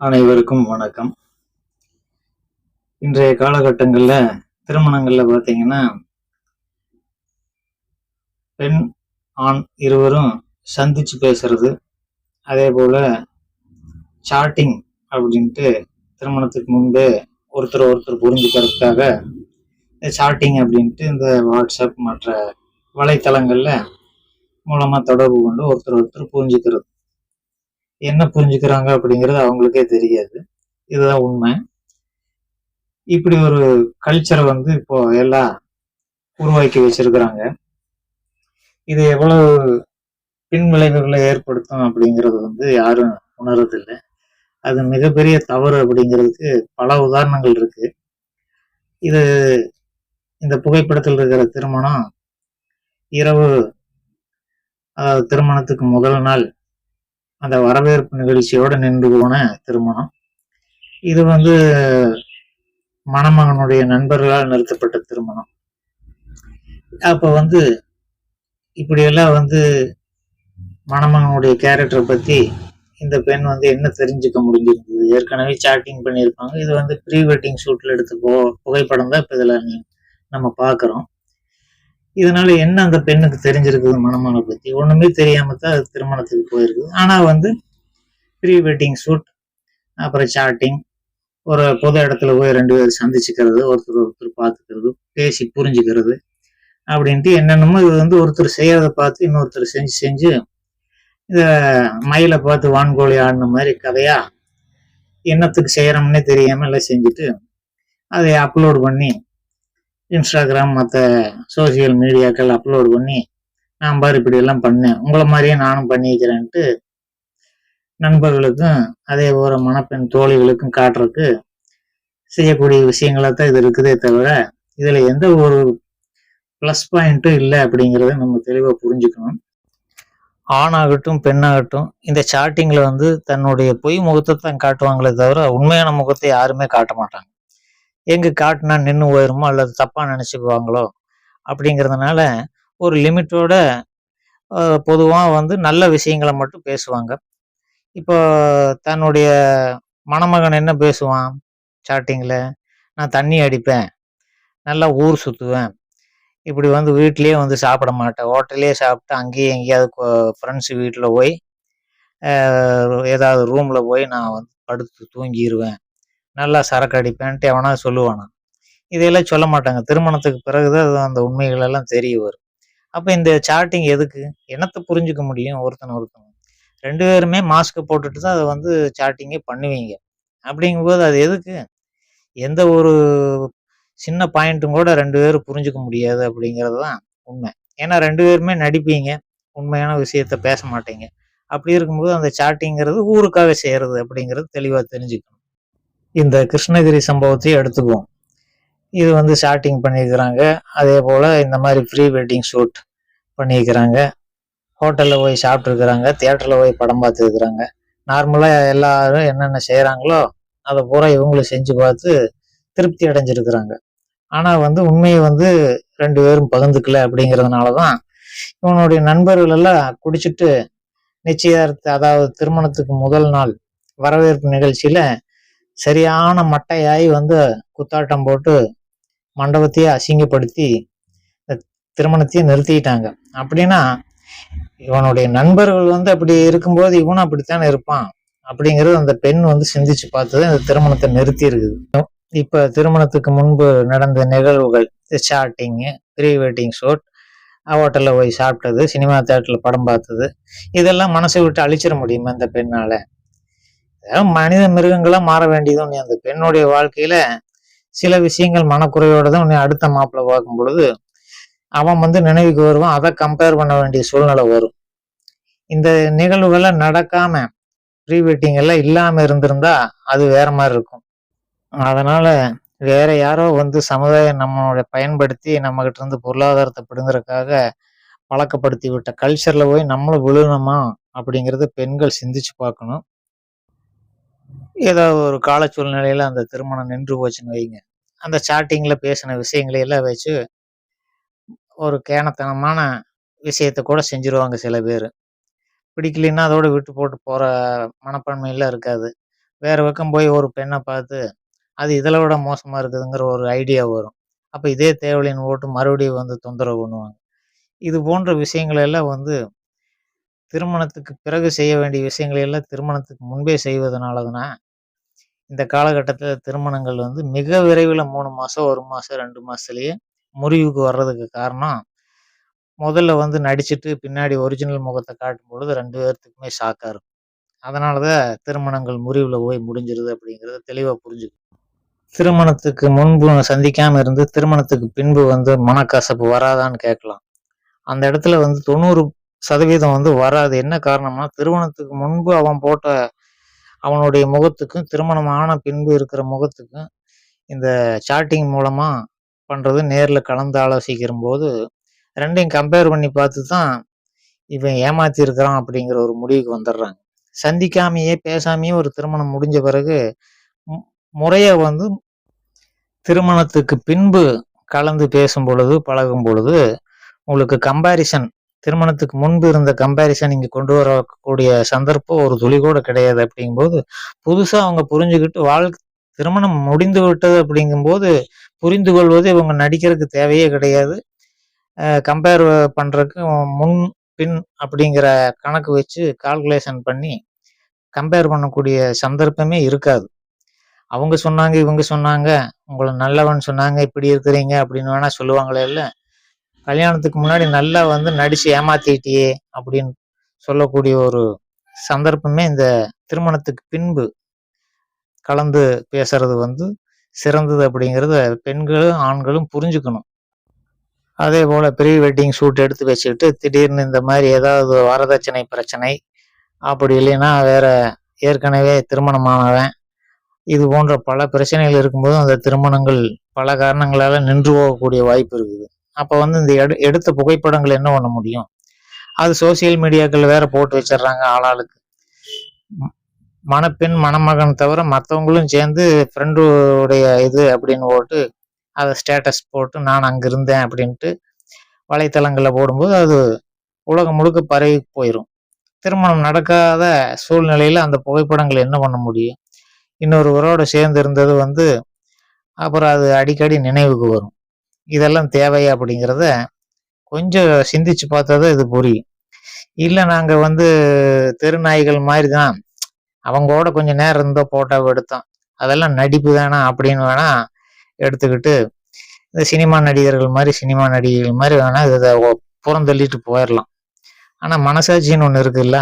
அனைவருக்கும் வணக்கம். இன்றைய காலகட்டங்களில் திருமணங்களில் பார்த்தீங்கன்னா பெண் ஆண் இருவரும் சந்திச்சு பேசுறது அதே போல் சாட்டிங் அப்படின்ட்டு திருமணத்துக்கு முன்பே ஒருத்தர் ஒருத்தர் புரிஞ்சுக்கிறதுக்காக இந்த சாட்டிங் அப்படின்ட்டு இந்த வாட்ஸ்அப் மற்ற வலைத்தளங்களில் மூலமாக தொடர்பு கொண்டு ஒருத்தர் ஒருத்தர் புரிஞ்சுக்கிறது. என்ன புரிஞ்சுக்கிறாங்க அப்படிங்கிறது அவங்களுக்கே தெரியாது. இதுதான் உண்மை. இப்படி ஒரு கல்ச்சரை வந்து இப்போ எல்லாம் உருவாக்கி வச்சிருக்கிறாங்க. இது எவ்வளவு பின் விளைவுகளை ஏற்படுத்தும் அப்படிங்கிறது வந்து யாரும் உணர்றதில்லை. அது மிகப்பெரிய தவறு அப்படிங்கிறதுக்கு பல உதாரணங்கள் இருக்கு. இது இந்த புகைப்படத்தில் இருக்கிற திருமணம் இரவு அதாவது திருமணத்துக்கு முதல் நாள் அந்த வரவேற்பு நிகழ்ச்சியோடு நின்று போன திருமணம். இது வந்து மணமகனுடைய நண்பர்களால் நிறுத்தப்பட்ட திருமணம். அப்போ வந்து இப்படியெல்லாம் வந்து மணமகனுடைய கேரக்டரை பற்றி இந்த பெண் வந்து என்ன தெரிஞ்சுக்க முடிஞ்சிருந்தது? ஏற்கனவே சாட்டிங் பண்ணியிருப்பாங்க. இது வந்து ப்ரீ வெட்டிங் ஷூட்டில் எடுத்த போ புகைப்படம் தான் இப்போ இதில் நம்ம பார்க்குறோம். இதனால என்ன அந்த பெண்ணுக்கு தெரிஞ்சிருக்குது மணமகனை பத்தி? ஒண்ணுமே தெரியாம தான் அது திருமணத்துக்கு போயிருக்குது. ஆனா வந்து ப்ரீ வெட்டிங் ஷூட் அப்புறம் சாட்டிங் ஒரு பொது இடத்துல போய் ரெண்டு பேர் சந்திச்சுக்கிறது ஒருத்தர் ஒருத்தர் பார்த்துக்கிறது பேசி புரிஞ்சுக்கிறது அப்படின்ட்டு என்னென்னமோ இது வந்து ஒருத்தர் செய்யறதை பார்த்து இன்னொருத்தர் செஞ்சு செஞ்சு இதை மயிலை பார்த்து வான்கோழி ஆடின மாதிரி கதையா என்னத்துக்கு செய்யறோம்னே தெரியாம எல்லாம் செஞ்சுட்டு அதை அப்லோட் பண்ணி இன்ஸ்டாகிராம் மற்ற சோசியல் மீடியாக்கள் அப்லோட் பண்ணி நான் பாரு இப்படியெல்லாம் பண்ணேன். உங்களை மாதிரியே நானும் பண்ணிக்கிறேன்ட்டு நண்பர்களுக்கும் அதே போல மணப்பெண் தோழிகளுக்கும் காட்டுறதுக்கு செய்யக்கூடிய விஷயங்களாக தான் இது இருக்குதே தவிர இதில் எந்த ஒரு ப்ளஸ் பாயிண்ட்டும் இல்லை அப்படிங்கிறத நம்ம தெளிவாக புரிஞ்சுக்கணும். ஆணாகட்டும் பெண்ணாகட்டும் இந்த சாட்டிங்கில் வந்து தன்னுடைய பொய் முகத்தை தான் காட்டுவாங்களே தவிர உண்மையான முகத்தை யாருமே காட்ட மாட்டாங்க. எங்கே காட்டினா நின்று போயிருமோ அல்லது தப்பாக நினச்சிக்குவாங்களோ அப்படிங்கிறதுனால ஒரு லிமிட்டோட பொதுவாக வந்து நல்ல விஷயங்களை மட்டும் பேசுவாங்க. இப்போ தன்னுடைய மணமகன் என்ன பேசுவான்? சாட்டிங்கில் நான் தண்ணி அடிப்பேன். நல்லா ஊர் சுற்றுவேன் இப்படி வந்து வீட்லேயே வந்து சாப்பிட மாட்டேன். ஹோட்டல்லே சாப்பிட்டு அங்கேயே எங்கேயாவது ஃப்ரெண்ட்ஸ் வீட்டில் போய் ஏதாவது ரூமில் போய் நான் வந்து படுத்து தூங்கிடுவேன் நல்லா சரக்கு அடிப்பேன்ட்டு எவனா சொல்லுவானா. இதையெல்லாம் சொல்ல மாட்டாங்க. திருமணத்துக்கு பிறகுதான் அது அந்த உண்மைகள் எல்லாம் தெரிய வரும். அப்போ இந்த சாட்டிங் எதுக்கு? என்னத்தை புரிஞ்சுக்க முடியும்? ஒருத்தன் ஒருத்தன். ரெண்டு பேருமே மாஸ்க்கு போட்டுட்டு தான் அதை வந்து சாட்டிங்கே பண்ணுவீங்க. அப்படிங்கும்போது அது எதுக்கு? எந்த ஒரு சின்ன பாயிண்ட்டும் கூட ரெண்டு பேரும் புரிஞ்சுக்க முடியாது அப்படிங்கிறது தான் உண்மை. ஏன்னா ரெண்டு பேருமே நடிப்பீங்க. உண்மையான விஷயத்த பேச மாட்டீங்க. அப்படி இருக்கும்போது அந்த சாட்டிங்கிறது ஊருக்காக செய்கிறது அப்படிங்கிறது தெளிவாக தெரிஞ்சுக்கணும். இந்த கிருஷ்ணகிரி சம்பவத்தையும் எடுத்துக்குவோம். இது வந்து ஷார்ட்டிங் பண்ணியிருக்கிறாங்க. அதே போல் இந்த மாதிரி ப்ரீ வெட்டிங் ஷூட் பண்ணியிருக்கிறாங்க. ஹோட்டலில் போய் சாப்பிட்ருக்குறாங்க தியேட்டரில் போய் படம் பார்த்துருக்குறாங்க. நார்மலாக எல்லாரும் என்னென்ன செய்கிறாங்களோ அதை பூரா இவங்களும் செஞ்சு பார்த்து திருப்தி அடைஞ்சிருக்கிறாங்க. ஆனால் வந்து உண்மையை வந்து ரெண்டு பேரும் பகிர்ந்துக்கல அப்படிங்கிறதுனால தான் இவனுடைய நண்பர்கள் எல்லாம் குடிச்சிட்டு நிச்சயார்த்த அதாவது திருமணத்துக்கு முதல் நாள் வரவேற்பு நிகழ்ச்சியில் சரியான மட்டையாய் வந்து குத்தாட்டம் போட்டு மண்டபத்தையே அசிங்கப்படுத்தி திருமணத்தையும் திருமணத்தையே நிறுத்திட்டாங்க. அப்படின்னா இவனுடைய நண்பர்கள் வந்து அப்படி இருக்கும்போது இவனும் அப்படித்தானே இருப்பான்? அப்படிங்கிறது அந்த பெண் வந்து சிந்திச்சு பார்த்தது இந்த திருமணத்தை நிறுத்தி இருக்குது இப்ப திருமணத்துக்கு முன்பு நடந்த நிகழ்வுகள் ஷார்ட்டிங்கு ப்ரீ வெட்டிங் ஷூட் ஹோட்டலில் போய் சாப்பிட்டது சினிமா தேட்டரில் படம் பார்த்தது இதெல்லாம் மனசை விட்டு அழிச்சிட முடியுமா இந்த பெண்ணால்? மனித மிருகங்களா மாற வேண்டியது நீ அந்த பெண்ணுடைய வாழ்க்கையில சில விஷயங்கள் மனக்குறையோட தான் உன்னை அடுத்த மாப்பிள்ள பார்க்கும் பொழுது அவன் வந்து நினைவுக்கு வருவான். அதை கம்பேர் பண்ண வேண்டிய சூழ்நிலை வரும். இந்த நிகழ்வுகள்லாம் நடக்காம ப்ரீ வெட்டிங் எல்லாம் இல்லாம இருந்திருந்தா அது வேற மாதிரி இருக்கும். அதனால வேற யாரோ வந்து சமுதாயம் நம்மளோட பயன்படுத்தி நம்ம கிட்ட இருந்து பொருளாதாரத்தை பிடுங்குறதுக்காக பழக்கப்படுத்தி விட்ட கல்ச்சர்ல போய் நம்மளும் விழுணுமா அப்படிங்கிறத பெண்கள் சிந்திச்சு பார்க்கணும். ஏதாவது ஒரு கால சூழ்நிலையில் அந்த திருமணம் நின்று போச்சுன்னு வைங்க. அந்த ஸ்டார்டிங்கில் பேசின விஷயங்களை எல்லாம் வச்சு ஒரு கேனத்தனமான விஷயத்த கூட செஞ்சுருவாங்க சில பேர். பிடிக்கலைன்னா அதோடு விட்டு போட்டு போகிற மனப்பான்மையெல்லாம் இருக்காது. வேறு பக்கம் போய் ஒரு பெண்ணை பார்த்து அது இதில் விட மோசமாக இருக்குதுங்கிற ஒரு ஐடியா வரும். அப்போ இதே தேவலின் போட்டு மறுபடியும் வந்து தொந்தரவு பண்ணுவாங்க. இது போன்ற விஷயங்களெல்லாம் வந்து திருமணத்துக்கு பிறகு செய்ய வேண்டிய விஷயங்களை எல்லாம் திருமணத்துக்கு முன்பே செய்வதனால தான் இந்த காலகட்டத்தில் திருமணங்கள் வந்து மிக விரைவில் மூணு மாதம் ஒரு மாதம் ரெண்டு மாதத்துலேயே முறிவுக்கு வர்றதுக்கு காரணம் முதல்ல வந்து நடிச்சுட்டு பின்னாடி ஒரிஜினல் முகத்தை காட்டும் பொழுது ரெண்டு பேர்த்துக்குமே ஷாக்காக இருக்கும். அதனால தான் திருமணங்கள் முறிவில் போய் முடிஞ்சிருது அப்படிங்கிறத தெளிவாக புரிஞ்சுக்கணும். திருமணத்துக்கு முன்பு சந்திக்காமல் இருந்து திருமணத்துக்கு பின்பு வந்து மனக்கசப்பு வராதான்னு கேட்கலாம். அந்த இடத்துல வந்து தொண்ணூறு சதவீதம் வந்து வராது. என்ன காரணம்னா திருமணத்துக்கு முன்பு அவன் போட்ட அவனுடைய முகத்துக்கும் திருமணம் ஆன பின்பு இருக்கிற முகத்துக்கும் இந்த சாட்டிங் மூலமாக பண்ணுறது நேரில் கலந்து ஆலோசிக்கிற போது ரெண்டையும் கம்பேர் பண்ணி பார்த்து தான் இவன் ஏமாத்திருக்கிறான் அப்படிங்கிற ஒரு முடிவுக்கு வந்துடுறாங்க. சந்திக்காமையே பேசாமையே ஒரு திருமணம் முடிஞ்ச பிறகு முறையை வந்து திருமணத்துக்கு பின்பு கலந்து பேசும் பொழுது பழகும் பொழுது உங்களுக்கு கம்பாரிசன் திருமணத்துக்கு முன்பு இருந்த கம்பேரிசன் இங்கே கொண்டு வரக்கூடிய சந்தர்ப்பம் ஒரு துளி கூட கிடையாது அப்படிங்கும்போது புதுசாக அவங்க புரிஞ்சுக்கிட்டு வாழ்க்கை திருமணம் முடிந்து விட்டது அப்படிங்கும்போது புரிந்து கொள்வது இவங்க நடிக்கிறதுக்கு தேவையே கிடையாது. கம்பேர் பண்ணுறதுக்கு முன் பின் அப்படிங்கிற கணக்கு வச்சு கால்குலேஷன் பண்ணி கம்பேர் பண்ணக்கூடிய சந்தர்ப்பமே இருக்காது. அவங்க சொன்னாங்க இவங்க சொன்னாங்க உங்களை நல்லவன் சொன்னாங்க இப்படி இருக்கிறீங்க அப்படின்னு வேணா சொல்லுவாங்களே இல்லை கல்யாணத்துக்கு முன்னாடி நல்லா வந்து நடிச்சு ஏமாத்திட்டியே அப்படின்னு சொல்லக்கூடிய ஒரு சந்தர்ப்பமே இந்த திருமணத்துக்கு பின்பு கலந்து பேசுறது வந்து சிறந்தது அப்படிங்கிறத பெண்களும் ஆண்களும் புரிஞ்சுக்கணும். அதே போல் ப்ரீ வெட்டிங் ஷூட் எடுத்து வச்சுக்கிட்டு திடீர்னு இந்த மாதிரி ஏதாவது வரதட்சணை பிரச்சனை அப்படி இல்லைன்னா வேற ஏற்கனவே திருமணமானவன். இது போன்ற பல பிரச்சனைகள் இருக்கும்போது அந்த திருமணங்கள் பல காரணங்களால் நின்று போகக்கூடிய வாய்ப்பு இருக்குது. அப்போ வந்து இந்த எடு எடுத்த புகைப்படங்கள் என்ன பண்ண முடியும்? அது சோசியல் மீடியாக்கள் வேற போட்டு வச்சிடுறாங்க ஆளாளுக்கு. மணப்பெண் மணமகன் தவிர மற்றவங்களும் சேர்ந்து ஃப்ரெண்டுடைய இது அப்படின்னு போட்டு அதை ஸ்டேட்டஸ் போட்டு நான் அங்கே இருந்தேன் அப்படின்ட்டு வலைத்தளங்களில் போடும்போது அது உலகம் முழுக்க பரவி போயிடும் திருமணம் நடக்காத சூழ்நிலையில் அந்த புகைப்படங்கள் என்ன பண்ண முடியும்? இன்னொருவரோட சேர்ந்து இருந்தது வந்து அப்புறம் அது அடிக்கடி நினைவுக்கு வரும். இதெல்லாம் தேவையா அப்படிங்கிறத கொஞ்சம் சிந்திச்சு பார்த்தா தான் இது புரியும். இல்லை நாங்கள் வந்து தெருநாய்கள் மாதிரி தான். அவங்களோட கொஞ்சம் நேரம் இருந்தோ போட்டோவை எடுத்தோம். அதெல்லாம் நடிப்பு தானா அப்படின்னு வேணா எடுத்துக்கிட்டு இந்த சினிமா நடிகர்கள் மாதிரி சினிமா நடிகர்கள் மாதிரி வேணா இதை புறந்தள்ளிட்டு போயிடலாம். ஆனால் மனசாட்சின்னு ஒன்று இருக்குல்ல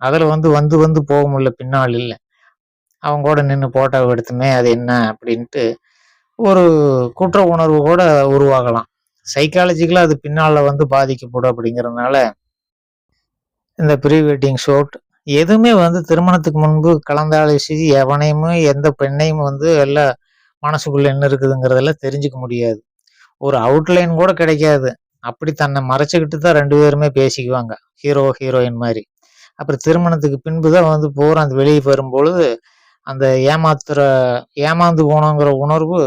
அதில் வந்து வந்து வந்து போக முடியல பின்னால் இல்லை. அவங்க கூட நின்று போட்டோவை எடுத்துமே அது என்ன அப்படின்ட்டு ஒரு குற்ற உணர்வு கூட உருவாகலாம். சைக்காலஜிக்கலாக அது பின்னால் வந்து பாதிக்கப்படும் அப்படிங்கிறதுனால இந்த ப்ரீ வெட்டிங் ஷூட் எதுவுமே வந்து திருமணத்துக்கு முன்பு கலந்தாலோசி எவனையுமே எந்த பெண்ணையும் வந்து எல்லாம் மனசுக்குள்ளே என்ன இருக்குதுங்கிறதெல்லாம் தெரிஞ்சுக்க முடியாது. ஒரு அவுட்லைன் கூட கிடைக்காது. அப்படி தன்னை மறைச்சிக்கிட்டு தான் ரெண்டு பேருமே பேசிக்குவாங்க. ஹீரோ ஹீரோயின் மாதிரி. அப்புறம் திருமணத்துக்கு பின்பு தான் வந்து பூரா அந்த வெளியே வரும்பொழுது அந்த ஏமாத்துற ஏமாந்து போனோங்கிற உணர்வு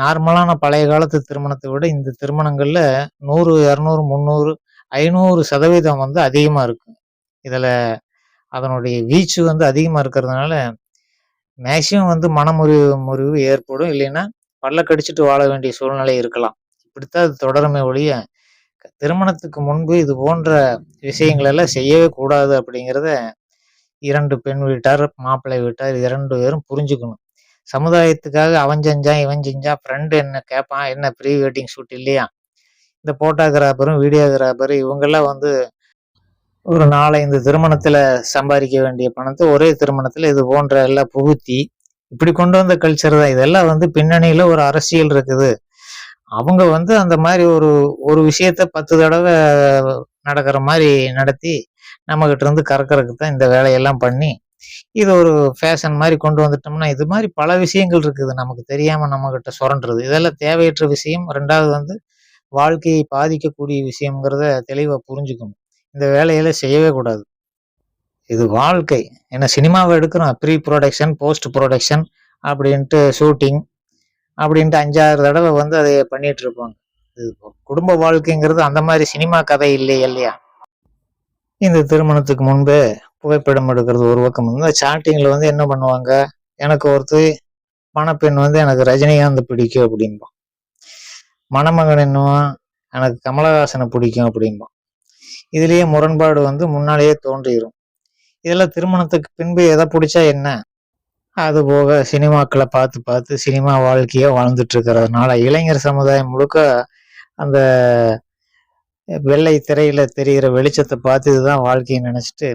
நார்மலான பழைய காலத்து திருமணத்தை விட இந்த திருமணங்களில் நூறு இரநூறு முந்நூறு ஐநூறு சதவீதம் வந்து அதிகமாக இருக்கும் இதில் அதனுடைய வீச்சு வந்து அதிகமாக இருக்கிறதுனால மேக்சிமம் வந்து மனமுறிவு முறிவு ஏற்படும். இல்லைன்னா பல்ல கடிச்சிட்டு வாழ வேண்டிய சூழ்நிலை இருக்கலாம். இப்படித்தான் அது தொடருமே ஒழிய திருமணத்துக்கு முன்பு இது போன்ற விஷயங்களெல்லாம் செய்யவே கூடாது அப்படிங்கிறத இரண்டு பெண் வீட்டார் மாப்பிள்ளை வீட்டார் இரண்டு பேரும் புரிஞ்சுக்கணும். சமுதாயத்துக்காக அவன் செஞ்சான் இவன் செஞ்சான் ஃப்ரெண்டு என்ன கேட்பான் என்ன ப்ரீ வெட்டிங் ஷூட் இல்லையா? இந்த போட்டோகிராஃபரும் வீடியோகிராஃபரும் இவங்கெல்லாம் வந்து ஒரு நாலஞ்சு திருமணத்தில் சம்பாதிக்க வேண்டிய பணத்தை ஒரே திருமணத்தில் இது போன்ற எல்லாம் புகுத்தி இப்படி கொண்டு வந்த கல்ச்சர் தான். இதெல்லாம் வந்து பின்னணியில் ஒரு அரசியல் இருக்குது. அவங்க வந்து அந்த மாதிரி ஒரு ஒரு விஷயத்த பத்து தடவை நடக்கிற மாதிரி நடத்தி நம்மகிட்ட இருந்து கறக்கறதுக்கு தான் இந்த வேலையெல்லாம் பண்ணி இதை ஒரு ஃபேஷன் மாதிரி கொண்டு வந்துட்டோம்னா இது மாதிரி பல விஷயங்கள் இருக்குது. நமக்கு தெரியாம நம்மக்கிட்ட சுரண்டுறது. இதெல்லாம் தேவையற்ற விஷயம். ரெண்டாவது வந்து வாழ்க்கையை பாதிக்கக்கூடிய விஷயங்கிறத தெளிவா புரிஞ்சுக்கணும். இந்த வேலையில செய்யவே கூடாது. இது வாழ்க்கை. ஏன்னா சினிமாவை எடுக்கிறோம். ப்ரீ ப்ரொடக்ஷன் போஸ்ட் ப்ரொடக்ஷன் அப்படின்ட்டு ஷூட்டிங் அப்படின்ட்டு அஞ்சாறு தடவை வந்து அதை பண்ணிட்டு இருப்பாங்க. இது குடும்ப வாழ்க்கைங்கிறது அந்த மாதிரி சினிமா கதை இல்லையா இல்லையா? இந்த திருமணத்துக்கு முன்பே புகைப்படம் எடுக்கிறது ஒரு பக்கம். வந்து சாட்டிங்கில் வந்து என்ன பண்ணுவாங்க? எனக்கு ஒருத்தர் மணப்பெண் வந்து எனக்கு ரஜினிகாந்த் பிடிக்கும் அப்படிம்பான் மணமகன் என்னவான் எனக்கு கமலஹாசனை பிடிக்கும் அப்படிம்பான் இதுலேயே முரண்பாடு வந்து முன்னாலேயே தோன்றிடும் இதெல்லாம் திருமணத்துக்கு பின்பு எதை பிடிச்சா என்ன? அது போக சினிமாக்களை பார்த்து பார்த்து சினிமா வாழ்க்கையை வாழ்ந்துட்டு இருக்கிறதுனால இளைஞர் சமுதாயம் முழுக்க அந்த வெள்ளை திரையில தெரிகிற வெளிச்சத்தை பார்த்து இதுதான் வாழ்க்கையை நினச்சிட்டு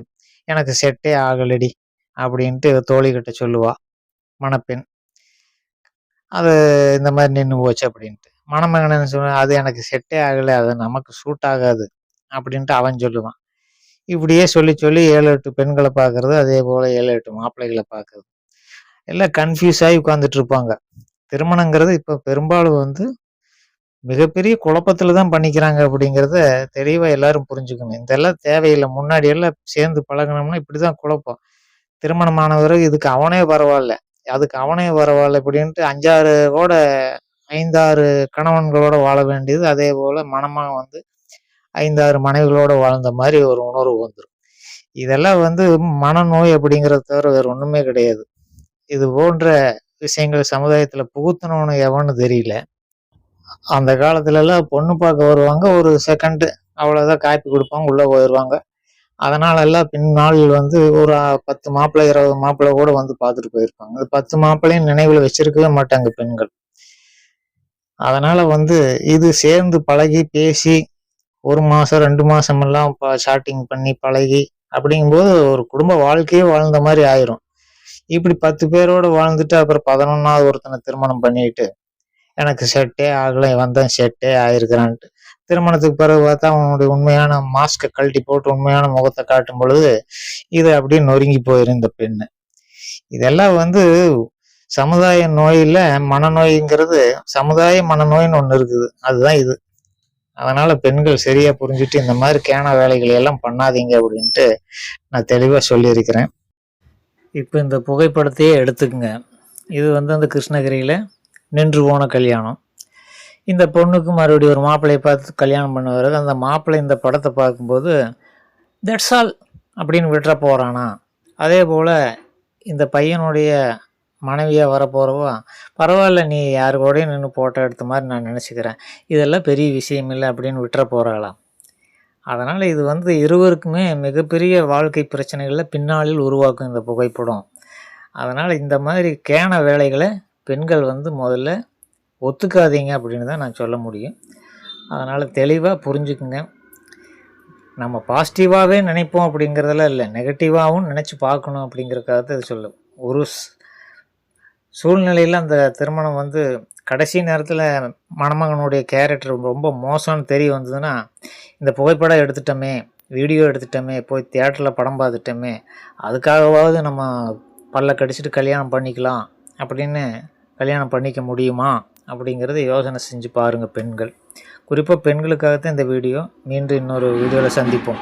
எனக்கு செட்டே ஆகலடி அப்படின்ட்டு தோழிகிட்ட சொல்லுவா மணப்பெண். அது இந்த மாதிரி நின்று போச்சு அப்படின்ட்டு. மணமகன் சொல்லுவேன் அது எனக்கு செட்டே ஆகலை அது நமக்கு சூட் ஆகாது அப்படின்ட்டு அவன் சொல்லுவான். இப்படியே சொல்லி சொல்லி ஏழு எட்டு பெண்களை பார்க்கறது அதே போல் ஏழு எட்டு மாப்பிள்ளைகளை பார்க்கறது. எல்லாம் கன்ஃபியூஸ் ஆகி உட்காந்துட்டு இருப்பாங்க. திருமணங்கிறது இப்போ பெரும்பாலும் வந்து மிகப்பெரிய குழப்பத்துல தான் பண்ணிக்கிறாங்க அப்படிங்கிறத தெளிவாக எல்லாரும் புரிஞ்சுக்கணும். இதெல்லாம் தேவையில்லை. முன்னாடி எல்லாம் சேர்ந்து பழகினோம்னா இப்படி தான் குழப்பம். திருமணமானவர் இதுக்கு அவனே பரவாயில்ல. அதுக்கு அவனே பரவாயில்ல அப்படின்ட்டு அஞ்சாறு கூட ஐந்தாறு கணவன்களோட வாழ வேண்டியது அதே போல் மனமாக வந்து ஐந்தாறு மனைவிகளோட வாழ்ந்த மாதிரி ஒரு உணர்வு வந்துடும் இதெல்லாம் வந்து மனநோய் அப்படிங்கிறத தவிர வேறு ஒன்றுமே கிடையாது. இது போன்ற விஷயங்கள் சமுதாயத்தில் புகுத்தணும்னு எவன்னு தெரியல. அந்த காலத்துல எல்லாம் பொண்ணு பார்க்க வருவாங்க ஒரு செகண்டு அவ்வளோதான் காப்பி கொடுப்பாங்க உள்ளே போயிடுவாங்க. அதனால எல்லாம் பின்னாள் வந்து ஒரு பத்து மாப்பிள்ளை இருபது மாப்பிள்ளை கூட வந்து பார்த்துட்டு போயிருப்பாங்க. அது பத்து மாப்பிள்ளையும் நினைவில் வச்சிருக்கவே மாட்டாங்க பெண்கள். அதனால வந்து இது சேர்ந்து பழகி பேசி ஒரு மாசம் ரெண்டு மாசம் எல்லாம் ஷாட்டிங் பண்ணி பழகி அப்படிங்கும்போது ஒரு குடும்ப வாழ்க்கையே வாழ்ந்த மாதிரி ஆயிரும். இப்படி பத்து பேரோட வாழ்ந்துட்டு அப்புறம் பதினொன்னாவது ஒருத்தனை திருமணம் பண்ணிட்டு எனக்கு செட்டே ஆகலை வந்தேன் செட்டே ஆயிருக்கிறான்ட்டு. திருமணத்துக்கு பிறகு பார்த்தா அவனுடைய உண்மையான மாஸ்கை கழட்டி போட்டு உண்மையான முகத்தை காட்டும் பொழுது இது அப்படியே நொறுங்கி போயிரும் இந்த பெண்ணு. இதெல்லாம் வந்து சமுதாய நோயில் மனநோய்ங்கிறது சமுதாய மனநோயின்னு ஒன்று இருக்குது. அதுதான் இது. அதனால பெண்கள் சரியா புரிஞ்சுட்டு இந்த மாதிரி கேன வேலைகளை எல்லாம் பண்ணாதீங்க அப்படின்ட்டு நான் தெளிவாக சொல்லியிருக்கிறேன். இப்போ இந்த புகைப்படத்தையே எடுத்துக்கங்க. இது வந்து அந்த கிருஷ்ணகிரியில் நின்று போன கல்யாணம். இந்த பொண்ணுக்கு மறுபடியும் ஒரு மாப்பிள்ளையை பார்த்து கல்யாணம் பண்ணுவார் அந்த மாப்பிள்ளை இந்த படத்தை பார்க்கும்போது தட்ஸ் ஆல் அப்படின்னு விட்டுற போகிறானா அதே போல் இந்த பையனுடைய மனைவியாக வரப்போகிறவோ பரவாயில்ல நீ யாரு கூடயும் நின்று ஃபோட்டோ எடுத்த மாதிரி நான் நினச்சிக்கிறேன். இதெல்லாம் பெரிய விஷயம் இல்லை அப்படின்னு விட்டுற போகிறாளாம் அதனால் இது வந்து இருவருக்குமே மிகப்பெரிய வாழ்க்கை பிரச்சனைகளில் பின்னாளில் உருவாக்கும் இந்த புகைப்படம். அதனால் இந்த மாதிரி கேன வேலைகளை பெண்கள் வந்து முதல்ல ஒத்துக்காதீங்க அப்படின்னு தான் நான் சொல்ல முடியும். அதனால் தெளிவாக புரிஞ்சுக்குங்க. நம்ம பாசிட்டிவாகவே நினைப்போம் அப்படிங்கிறதெல்லாம் இல்லை. நெகட்டிவாகவும் நினச்சி பார்க்கணும் அப்படிங்கிறக்காக தான் இது சொல்லும் ஒரு சூழ்நிலையில் அந்த திருமணம் வந்து கடைசி நேரத்தில் மணமகனுடைய கேரக்டர் ரொம்ப மோசம்னு தெரிய வந்ததுன்னா இந்த புகைப்படம் எடுத்துட்டோமே வீடியோ எடுத்துட்டோமே போய் தியேட்டரில் படம் பார்த்துட்டோமே அதுக்காகவாவது நம்ம பல்ல கடிச்சிட்டு கல்யாணம் பண்ணிக்கலாம் அப்படின்னு கல்யாணம் பண்ணிக்க முடியுமா? அப்படிங்கிறத யோசனை செஞ்சு பாருங்கள் பெண்கள். குறிப்பாக பெண்களுக்காகத்தான் இந்த வீடியோ. மீண்டும் இன்னொரு வீடியோவில் சந்திப்போம்.